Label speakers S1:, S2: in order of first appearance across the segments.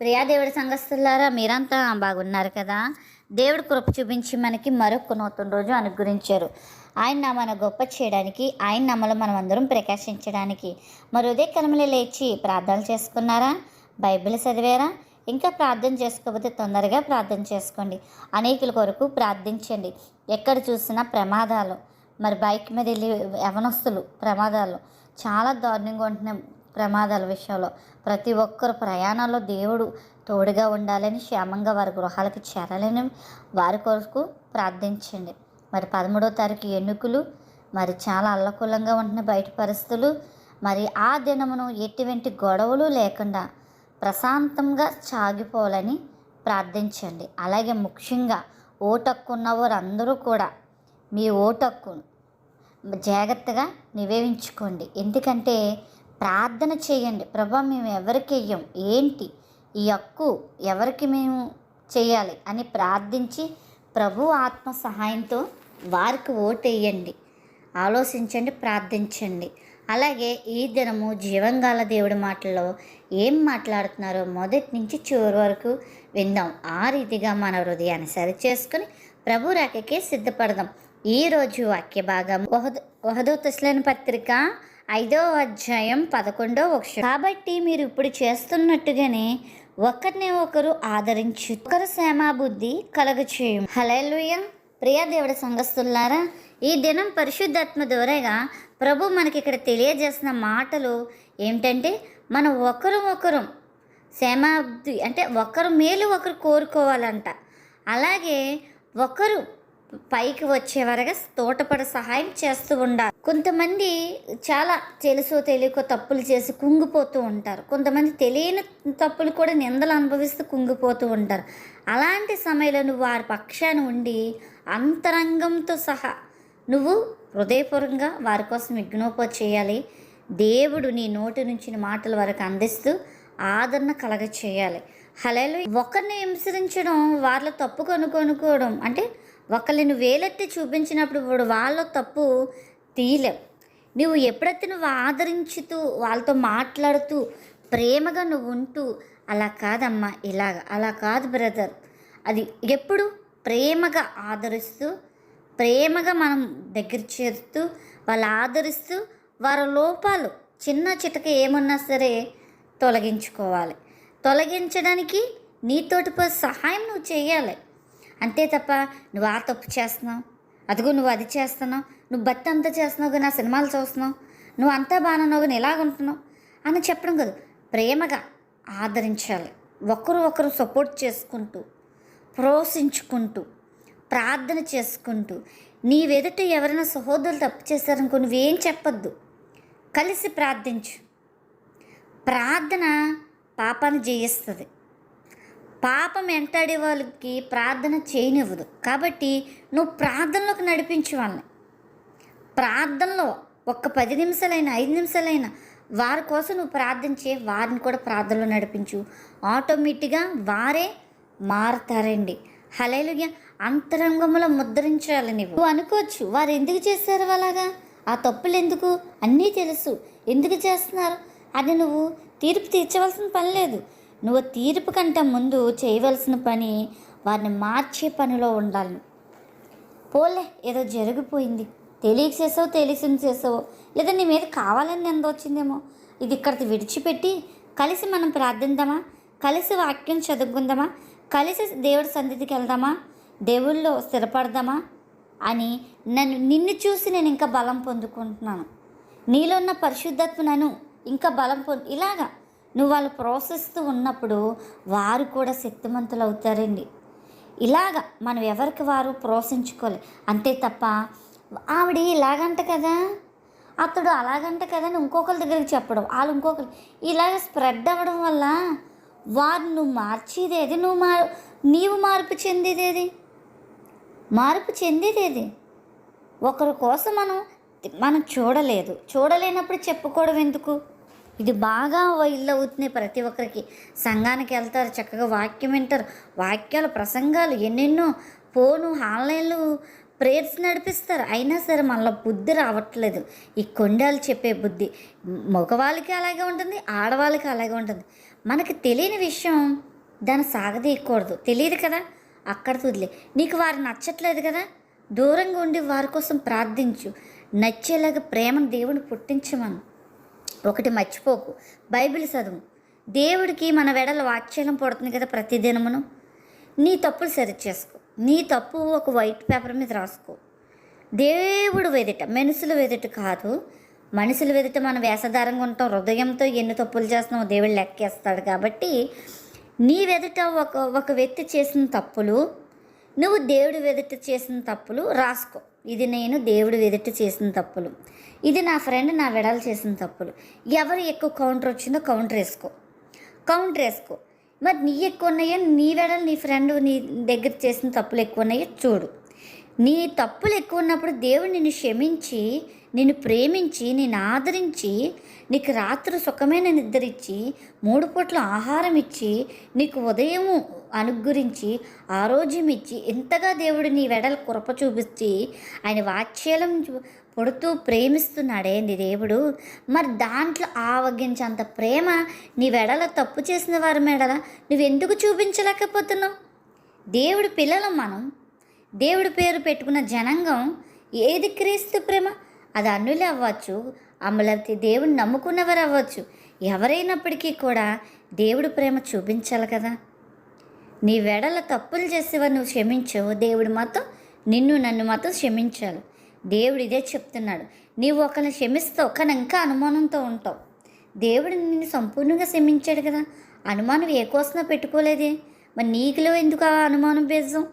S1: ప్రియా దేవుడి సంఘస్థులారా మీరంతా బాగున్నారు కదా? దేవుడు కృప చూపించి మనకి మరొక నూతన రోజు అనుగ్రహించారు. ఆయన నామాన గొప్ప చేయడానికి ఆయన నామలో మనం అందరం ప్రకాశించడానికి మరి ఉదయ కలమలే లేచి ప్రార్థనలు చేసుకున్నారా? బైబిల్ చదివారా? ఇంకా ప్రార్థన చేసుకోకపోతే తొందరగా ప్రార్థన చేసుకోండి. అనేకుల కొరకు ప్రార్థించండి. ఎక్కడ చూసినా ప్రమాదాలు. మరి బైక్ మీద వెళ్ళి యవనస్తులు ప్రమాదాలు. చాలా దారుణంగా ఉంటున్నాయి ప్రమాదాల విషయంలో. ప్రతి ఒక్కరు ప్రయాణాల్లో దేవుడు తోడుగా ఉండాలని క్షేమంగా వారి గృహాలకు చేరాలని వారి కొరకు ప్రార్థించండి. మరి పదమూడో తారీఖు ఎన్నికలు మరి చాలా అల్లకూలంగా ఉంటున్న బయట పరిస్థితులు మరి ఆ దినమును ఎటువంటి గొడవలు లేకుండా ప్రశాంతంగా సాగిపోవాలని ప్రార్థించండి. అలాగే ముఖ్యంగా ఓటక్కు ఉన్నవారు అందరూ కూడా మీ ఓటక్కును జాగ్రత్తగా నివేదించుకోండి. ఎందుకంటే ప్రార్థన చేయండి. ప్రభా మేము ఎవరికి వెయ్యం ఏంటి? ఈ హక్కు ఎవరికి మేము చేయాలి? అని ప్రార్థించి ప్రభు ఆత్మ సహాయంతో వారికి ఓటేయండి. ఆలోచించండి ప్రార్థించండి. అలాగే ఈ దినము జీవంగాల దేవుడి మాటల్లో ఏం మాట్లాడుతున్నారో మొదటి నుంచి చివరి వరకు విందాం. ఆ రీతిగా మన హృదయాన్ని సరి చేసుకుని ప్రభు రాకకే సిద్ధపడదాం. ఈరోజు వాక్య భాగం వహదో తస్లేని పత్రిక ఐదో అధ్యాయం పదకొండో వక్ష కాబట్టి మీరు ఇప్పుడు చేస్తున్నట్టుగానే ఒకరిని ఒకరు ఆదరించి ఒకరు శ్యామాబుద్ధి కలగచేయం హలెలుయ ప్రియా దేవుడి సంఘస్తులారా ఈ దినం పరిశుద్ధాత్మ ద్వారాగా ప్రభు మనకి ఇక్కడ తెలియజేసిన మాటలు ఏమిటంటే మనం ఒకరు ఒకరు సేమాబుద్ధి అంటే ఒకరు మేలు ఒకరు కోరుకోవాలంట. అలాగే ఒకరు పైకి వచ్చే వరగా తోటపడ సహాయం చేస్తూ ఉండాలి. కొంతమంది చాలా తెలుసో తెలియకో తప్పులు చేసి కుంగిపోతూ ఉంటారు. కొంతమంది తెలియని తప్పులు కూడా నిందలు అనుభవిస్తూ కుంగిపోతూ ఉంటారు. అలాంటి సమయంలో నువ్వు వారి పక్షాన ఉండి అంతరంగంతో సహా నువ్వు హృదయపూర్వకంగా వారి కోసం విఘ్నోప చేయాలి. దేవుడు నీ నోటి నుంచి మాటల వరకు అందిస్తూ ఆదరణ కలగ చేయాలి హలేలు ఒకరిని హింసరించడం వాళ్ళ తప్పు కనుకొనుకోవడం అంటే ఒకరిని వేలెత్తి చూపించినప్పుడు ఇప్పుడు వాళ్ళ తప్పు తీయలేవు. నువ్వు ఎప్పుడైతే నువ్వు ఆదరించుతూ వాళ్ళతో మాట్లాడుతూ ప్రేమగా నువ్వు ఉంటూ అలా కాదమ్మా ఇలాగ అలా కాదు బ్రదర్. అది ఎప్పుడు ప్రేమగా ఆదరిస్తూ ప్రేమగా మనం దగ్గర చేరుతూ వాళ్ళు ఆదరిస్తూ వారి లోపాలు చిన్న చిటక ఏమన్నా సరే తొలగించుకోవాలి. తొలగించడానికి నీతోటి సహాయం నువ్వు చేయాలి. అంతే తప్ప నువ్వు ఆ తప్పు చేస్తున్నావు. అదిగో నువ్వు అది చేస్తున్నావు. నువ్వు బట్టి అంతా చేస్తున్నావు కానీ నా సినిమాలు చూస్తున్నావు. నువ్వు అంతా బాగున్నావు కానీ ఎలాగ ఉంటున్నావు అని చెప్పడం కాదు. ప్రేమగా ఆదరించాలి. ఒకరు ఒకరు సపోర్ట్ చేసుకుంటూ ప్రోత్సహించుకుంటూ ప్రార్థన చేసుకుంటూ నీవెదుట ఎవరైనా సహోదరులు తప్పు చేశారనుకో నువ్వేం చెప్పొద్దు. కలిసి ప్రార్థించు. ప్రార్థన పాపాన్ని జయిస్తుంది. పాపం వెంటాడే వాళ్ళకి ప్రార్థన చేయనివ్వదు. కాబట్టి నువ్వు ప్రార్థనలోకి నడిపించు వాళ్ళని ప్రార్థనలో ఒక్క పది నిమిషాలైనా ఐదు నిమిషాలైనా వారి కోసం నువ్వు ప్రార్థించే వారిని కూడా ప్రార్థనలో నడిపించు. ఆటోమేటిక్గా వారే మారతారండి. హలేలుగా అంతరంగంలో ముద్రించాలి నువ్వు అనుకోవచ్చు వారు ఎందుకు చేశారు అలాగా? ఆ తప్పులు ఎందుకు? అన్నీ తెలుసు. ఎందుకు చేస్తున్నారు? అది నువ్వు తీర్పు తీర్చవలసిన పని లేదు. నువ్వు తీర్పు కంటే ముందు చేయవలసిన పని వారిని మార్చే పనిలో ఉండాలి. పోలే ఏదో జరిగిపోయింది. తెలియక చేసావు తెలిసిన చేసావు. లేదా నీ మీద కావాలని ఎంత వచ్చిందేమో. ఇది ఇక్కడికి విడిచిపెట్టి కలిసి మనం ప్రార్థిద్దామా కలిసి వాక్యం చదువుకుందామా? కలిసి దేవుడి సన్నిధికి వెళ్దామా? దేవుళ్ళో స్థిరపడదామా? అని నన్ను నిన్ను చూసి నేను ఇంకా బలం పొందుకుంటున్నాను. నీలో ఉన్న పరిశుద్ధత్వ నన్ను ఇంకా బలం పొందు ఇలాగా నువ్వు వాళ్ళు ప్రోత్సహిస్తూ ఉన్నప్పుడు వారు కూడా శక్తిమంతులు అవుతారండి. ఇలాగ మనం ఎవరికి వారు ప్రోత్సహించుకోవాలి అంతే తప్ప ఆవిడ ఇలాగంట కదా? అతడు అలాగంట కదా అని ఇంకొకరి దగ్గరికి చెప్పడం వాళ్ళు ఇంకొకరు ఇలాగ స్ప్రెడ్ అవ్వడం వల్ల వారు నువ్వు మార్చేదేది నువ్వు మార్ నీవు మార్పు చెందేదేది మార్పు చెందేదేది ఒకరి కోసం మనం మనం చూడలేదు. చూడలేనప్పుడు చెప్పుకోవడం ఎందుకు? ఇది బాగా వైల్ అవుతున్నాయి ప్రతి ఒక్కరికి. సంఘానికి వెళ్తారు చక్కగా వాక్యం వింటారు. వాక్యాలు ప్రసంగాలు ఎన్నెన్నో ఫోను ఆన్లైన్లు ప్రేయర్స్ నడిపిస్తారు. అయినా సరే మళ్ళీ బుద్ధి రావట్లేదు. ఈ కొండాలు చెప్పే బుద్ధి. మగవాళ్ళకి అలాగే ఉంటుంది ఆడవాళ్ళకి అలాగే ఉంటుంది. మనకి తెలియని విషయం దాన్ని సాగదీయకూడదు. తెలియదు కదా? అక్కడ వదిలే. నీకు వారు నచ్చట్లేదు కదా? దూరంగా ఉండి వారి కోసం ప్రార్థించు. నచ్చేలాగా ప్రేమను దేవుని పుట్టించమను. ఒకటి మర్చిపోకు. బైబిల్ చదువు. దేవుడికి మన వెడల వాక్యాలం పడుతుంది కదా ప్రతిదినమును. నీ తప్పులు సరి చేసుకో. నీ తప్పు ఒక వైట్ పేపర్ మీద రాసుకో. దేవుడు వెదట మనుషులు వెదట కాదు. మనుషులు వెదట మనం వేషధారంగా ఉంటాం హృదయంతో ఎన్ని తప్పులు చేస్తున్నామో దేవుడు లెక్కేస్తాడు కాబట్టి నీ వెదుట ఒక ఒక వ్యక్తి చేసిన తప్పులు నువ్వు దేవుడి వెదుట చేసిన తప్పులు రాసుకో. ఇది నేను దేవుడు ఎదుట చేసిన తప్పులు. ఇది నా ఫ్రెండ్ నా వెడలు చేసిన తప్పులు. ఎవరు ఎక్కువ కౌంటర్ వచ్చిందో కౌంటర్ వేసుకో. కౌంటర్ వేసుకో. మరి నీ ఎక్కువ ఉన్నాయో? నీ వెడలు నీ ఫ్రెండ్ నీ దగ్గర చేసిన తప్పులు ఎక్కువ ఉన్నాయో? చూడు. నీ తప్పులు ఎక్కువ ఉన్నప్పుడు దేవుడు నిన్ను క్షమించి నిన్ను ప్రేమించి నేను ఆదరించి నీకు రాత్రి సుఖమైన నిద్రించి మూడు పూట్ల ఆహారం ఇచ్చి నీకు ఉదయము అనుగురించి ఆరోగ్యం ఇచ్చి ఇంతగా దేవుడు నీ వెడల కృప చూపించి ఆయన వాత్సల్యం చూ- పుడుతూ ప్రేమిస్తున్నాడే నీ దేవుడు. మరి దాంట్లో ఆవగించేంత ప్రేమ నీ వెడల తప్పు చేసిన వారి మెడల నువ్వెందుకు చూపించలేకపోతున్నావు? దేవుడి పిల్లలం మనం. దేవుడి పేరు పెట్టుకున్న జనాంగం ఏది క్రీస్తు ప్రేమ? అది అన్నులు అవ్వచ్చు అమలతి దేవుని నమ్ముకున్నవారు అవ్వచ్చు. ఎవరైనప్పటికీ కూడా దేవుడు ప్రేమ చూపించాలి కదా. నీ వెడల తప్పులు చేసేవారు నువ్వు క్షమించవు దేవుడు మాత్రం నిన్ను నన్ను మాత్రం క్షమించాలి దేవుడు ఇదే చెప్తున్నాడు. నీవు ఒకరిని క్షమిస్తావు కానీ ఇంకా అనుమానంతో ఉంటావు. దేవుడు నిన్ను సంపూర్ణంగా క్షమించాడు కదా. అనుమానం ఏ కోసమో పెట్టుకోలేదే. మరి నీకులో ఎందుకు ఆ అనుమానం బీజం?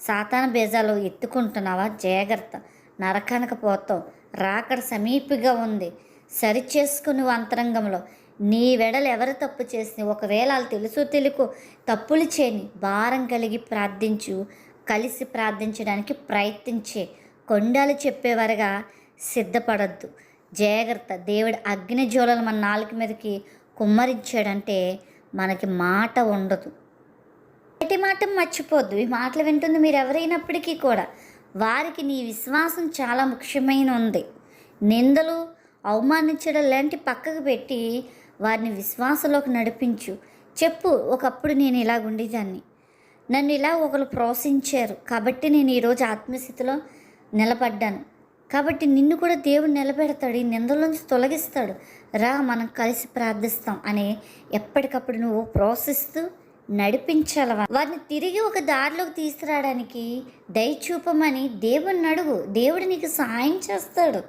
S1: సాతాన బీజాలు ఎత్తుకుంటున్నావా? జాగ్రత్త. నరకానికి పోతావు. రాకడ సమీపిగా ఉంది. సరిచేసుకుని అంతరంగంలో. నీ వెడలు ఎవరు తప్పు చేసి ఒకవేళ వాళ్ళు తెలుసు తెలుకు తప్పులు చేయని భారం కలిగి ప్రార్థించు. కలిసి ప్రార్థించడానికి ప్రయత్నించే. కొండలు చెప్పేవారుగా సిద్ధపడద్దు. జాగ్రత్త. దేవుడు అగ్ని మన నాలుక మీదకి కుమ్మరించాడంటే మనకి మాట ఉండదు. ప్రతి మాట మర్చిపోద్దు. ఈ మాటలు వింటుంది మీరు ఎవరైనప్పటికీ కూడా. వారికి నీ విశ్వాసం చాలా ముఖ్యమైన ఉంది నిందలు అవమానించడం లాంటి పక్కకు పెట్టి వారిని విశ్వాసంలోకి నడిపించు. చెప్పు ఒకప్పుడు నేను ఇలా ఉండేదాన్ని. నన్ను ఇలా ఒకరు ప్రోత్సహించారు. కాబట్టి నేను ఈరోజు ఆత్మస్థితిలో నిలబడ్డాను. కాబట్టి నిన్ను కూడా దేవుడు నిలబెడతాడు ఈ నిందలోంచి తొలగిస్తాడు. రా మనం కలిసి ప్రార్థిస్తాం అని ఎప్పటికప్పుడు నువ్వు ప్రోత్సహిస్తూ నడిపించాల వారిని తిరిగి ఒక దారిలోకి తీసుకురావడానికి దయచూపమని దేవుడిని అడుగు. దేవుడు నీకు సహాయం చేస్తాడు.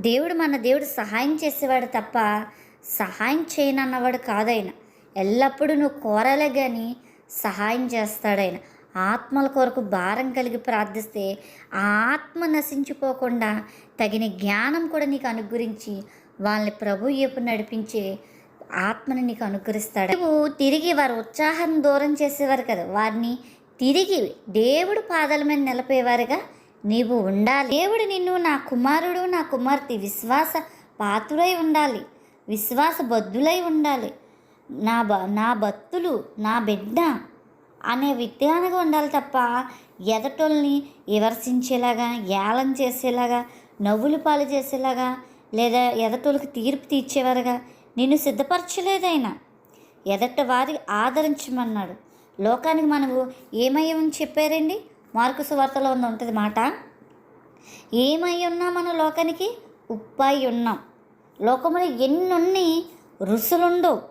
S1: దేవుడు మన దేవుడు సహాయం చేసేవాడు తప్ప సహాయం చేయనన్నవాడు కాదైన. ఎల్లప్పుడూ నువ్వు కోరాలే కానీ సహాయం చేస్తాడైన. ఆత్మల కొరకు భారం కలిగి ప్రార్థిస్తే ఆ ఆత్మ నశించిపోకుండా తగిన జ్ఞానం కూడా నీకు అనుగురించి వాళ్ళని ప్రభు వైపు నడిపించే ఆత్మని నీకు అనుకరిస్తాడు నువ్వు తిరిగి వారి ఉత్సాహాన్ని దూరం చేసేవారు కదా వారిని తిరిగి దేవుడు పాదాల మీద నిలిపేవారుగా నీవు ఉండాలి. దేవుడు నిన్ను నా కుమారుడు నా కుమార్తె విశ్వాస పాత్రుడై ఉండాలి విశ్వాస బద్ధులై ఉండాలి. నా బ నా భక్తులు నా బిడ్డ అనే విధానంగా ఉండాలి తప్ప ఎదటోల్ని విమర్శించేలాగా ఏలం చేసేలాగా నవ్వులు పాలు చేసేలాగా లేదా ఎదటోళ్ళకి తీర్పు తీర్చేవారుగా నిన్ను సిద్ధపరచలేదైనా. ఎదట వారి ఆదరించమన్నాడు. లోకానికి మనము ఏమయ్యమని చెప్పారండి? మార్కు సువార్తలో ఉంది ఉంటుంది మాట. ఏమై ఉన్నా మన లోకానికి ఉప్పై ఉన్నాం. లోకంలో ఎన్నున్ని రుసులుండవు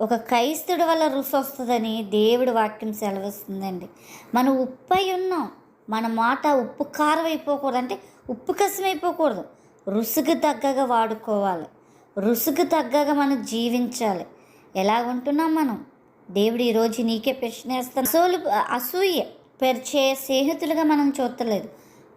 S1: ఒక క్రైస్తుడి వల్ల రుసు వస్తుందని దేవుడి వాక్యం సెలవిస్తుందండి. మనం ఉప్పై ఉన్నాం. మన మాట ఉప్పు కారం అయిపోకూడదు అంటే ఉప్పు కసం అయిపోకూడదు రుసుకు తగ్గగా వాడుకోవాలి. రుసుకు తగ్గగా మనం జీవించాలి. ఎలా ఉంటున్నాం మనం? దేవుడు ఈరోజు నీకే ప్రశ్నేస్తాను అసూలు అసూయ పెరిచే స్నేహితులుగా మనం చూడలేదు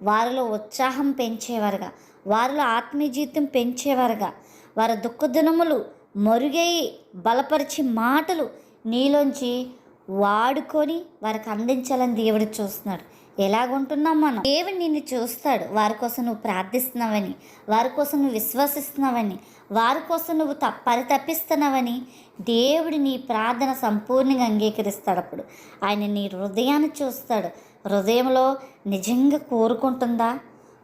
S1: వారిలో ఉత్సాహం పెంచేవారుగా వారిలో ఆత్మీయ జీవితం పెంచేవారుగా వారి దుఃఖదినములు మరుగై బలపరిచి మాటలు నీలోంచి వాడుకొని వారికి అందించాలని దేవుడు చూస్తున్నాడు. ఎలాగుంటున్నాం మనం? దేవుడు నిన్ను చూస్తాడు. వారి కోసం నువ్వు ప్రార్థిస్తున్నావని వారి కోసం నువ్వు విశ్వసిస్తున్నావని వారి కోసం నువ్వు త పరితపిస్తున్నావని దేవుడు నీ ప్రార్థన సంపూర్ణంగా అంగీకరిస్తాడు అప్పుడు. ఆయన నీ హృదయాన్ని చూస్తాడు. హృదయంలో నిజంగా కోరుకుంటుందా?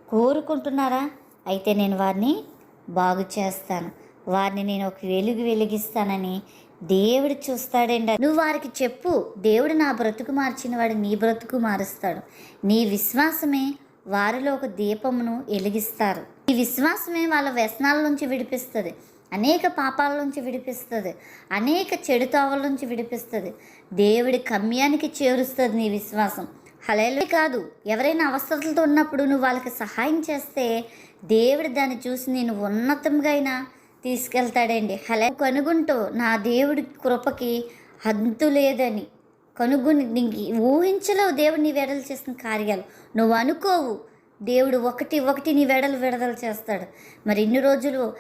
S1: కోరుకుంటున్నారా? అయితే నేను వారిని బాగు చేస్తాను. వారిని నేను ఒక వెలుగు వెలిగిస్తానని దేవుడు చూస్తాడండి నువ్వు వారికి చెప్పు దేవుడు నా బ్రతుకు మార్చిన వాడు నీ బ్రతుకు మారుస్తాడు. నీ విశ్వాసమే వారిలో ఒక దీపమును వెలిగిస్తారు. ఈ విశ్వాసమే వాళ్ళ వ్యసనాల నుంచి విడిపిస్తుంది. అనేక పాపాల నుంచి విడిపిస్తుంది. అనేక చెడు తావల నుంచి విడిపిస్తుంది. దేవుడి కమ్యానికి చేరుస్తుంది నీ విశ్వాసం. హలేలు కాదు ఎవరైనా అవసరతలతో ఉన్నప్పుడు నువ్వు వాళ్ళకి సహాయం చేస్తే దేవుడు దాన్ని చూసి నేను ఉన్నతంగా అయినా తీసుకెళ్తాడండి. అలా కనుగొంటూ నా దేవుడి కృపకి హద్దు లేదని కనుగొని నీకు ఊహించలేవు దేవుడు నీ వెడలు చేసిన కార్యాలు. నువ్వు అనుకోవు దేవుడు ఒకటి ఒకటి నీ వెడలు విడదలు చేస్తాడు. మరి ఇన్ని రోజులు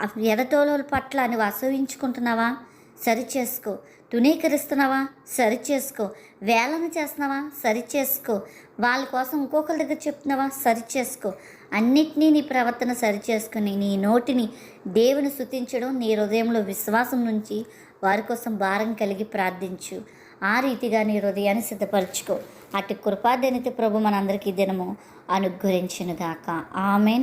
S1: ఆ ఎదటోళ్ళ పట్ల నువ్వు అసహించుకుంటున్నావా? సరి చేసుకో తునీకరిస్తున్నావా సరి చేసుకో వేలన చేస్తున్నావా? సరి చేసుకో వాళ్ళ కోసం ఇంకొకరి దగ్గర చెప్తున్నావా? సరి చేసుకో అన్నిటినీ నీ ప్రవర్తన సరి చేసుకుని నీ నోటిని దేవుని స్తుతించడం నీ హృదయంలో విశ్వాసం నుంచి వారి కోసం భారం కలిగి ప్రార్థించు. ఆ రీతిగా నీ హృదయాన్ని సిద్ధపరచుకో. అటు కృపాదనిత ప్రభు మనందరికీ దినము అనుగ్రహించినగాక. ఆమెన్.